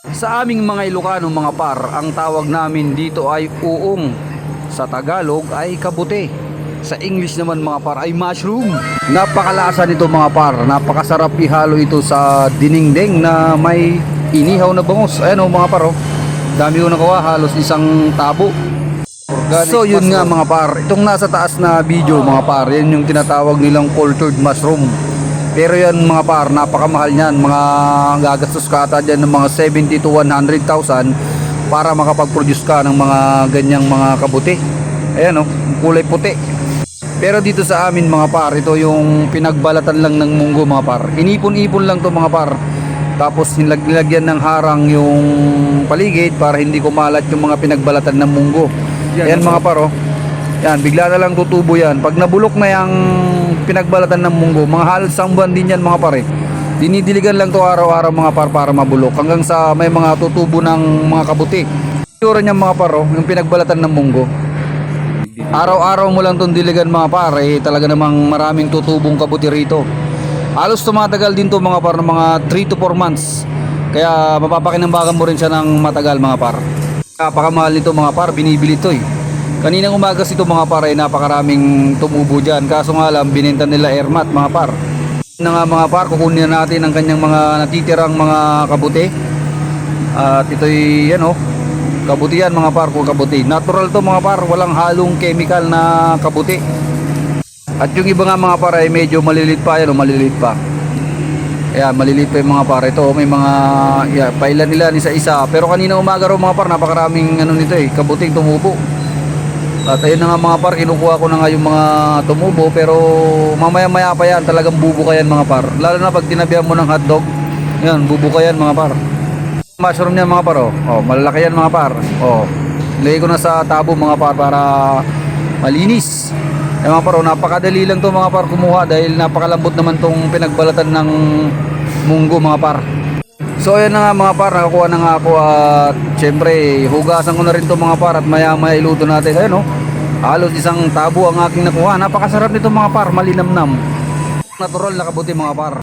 Sa aming mga Ilocano mga par, ang tawag namin dito ay uong. Sa Tagalog ay kabute. Sa English naman mga par ay mushroom. Napakalasa nito mga par. Napakasarap ihalo ito sa dinengdeng na may inihaw na bangos. Ayan o mga par oh. Dami ko nakuha. Halos isang tabo. so yun nga mga par. Itong nasa taas na video mga par. Yan yung tinatawag nilang cultured mushroom. Pero yan mga par, napakamahal niyan. Mga gagastos ka ata dyan ng mga 70 to 100,000 para makapag-produce ka ng mga ganyang mga kabuti. Ayan o, kulay puti. Pero dito sa amin mga par, ito yung pinagbalatan lang ng munggo mga par. Inipon-ipon lang to mga par. Tapos nilag- nilagyan ng harang yung paligid para hindi kumalat yung mga pinagbalatan ng munggo. Ayan mga par oh. Yan, bigla na lang tutubo yan. Pag nabulok na yung pinagbalatan ng munggo, mga halos isang buwan din yan mga pare. Dinidiligan lang to araw-araw mga par para mabulok hanggang sa may mga tutubo ng mga kabuti. Itsura niya mga paro, yung pinagbalatan ng munggo. Araw-araw mo lang itong diligan mga pare, talaga namang maraming tutubong kabuti rito. Halos tumatagal din to mga par ng mga 3 to 4 months. Kaya mapapakinambagan mo rin siya ng matagal mga par. Napakamahal nito mga par, binibili to eh. Kaninang umaga ito mga par ay napakaraming tumubo dyan. Kaso nga lang, binenta nila airmat mga par. Na nga mga par, kukunin na natin ang kanyang mga natitirang mga kabuti. At ito'y yan oh, kabuti yan mga par kung kabuti. Natural to mga par, walang halong chemical na kabuti. At yung iba nga mga par ay medyo malilit pa yan o malilit pa. Ayan, maliliit pa yung mga par. Ito, may mga, yeah, pailan nila isa-isa. Pero kanina umaga raw mga par, napakaraming ano nito eh, kabuting tumubo. At ayun na nga mga par, kinukuha ko na nga yung mga tumubo. Pero mamaya maya pa yan, talagang bubuka yan mga par. Lalo na pag tinabihan mo ng hotdog, yan, bubuka yan mga par. Mushroom niya mga par, oh. oh malalaki yan mga par. Oh, ilagay ko na sa tabo mga par para malinis. Eh mga par, oh, napakadali lang to mga par kumuha dahil napakalambot naman tong pinagbalatan ng munggo mga par. So ayan na nga mga par, nakakuha na nga ako at syempre hugasan ko na rin to mga par at maya maya iluto natin. Ayun oh, halos isang tabo ang aking nakuha. Napakasarap nito mga par, malinamnam. Natural na kabuti mga par.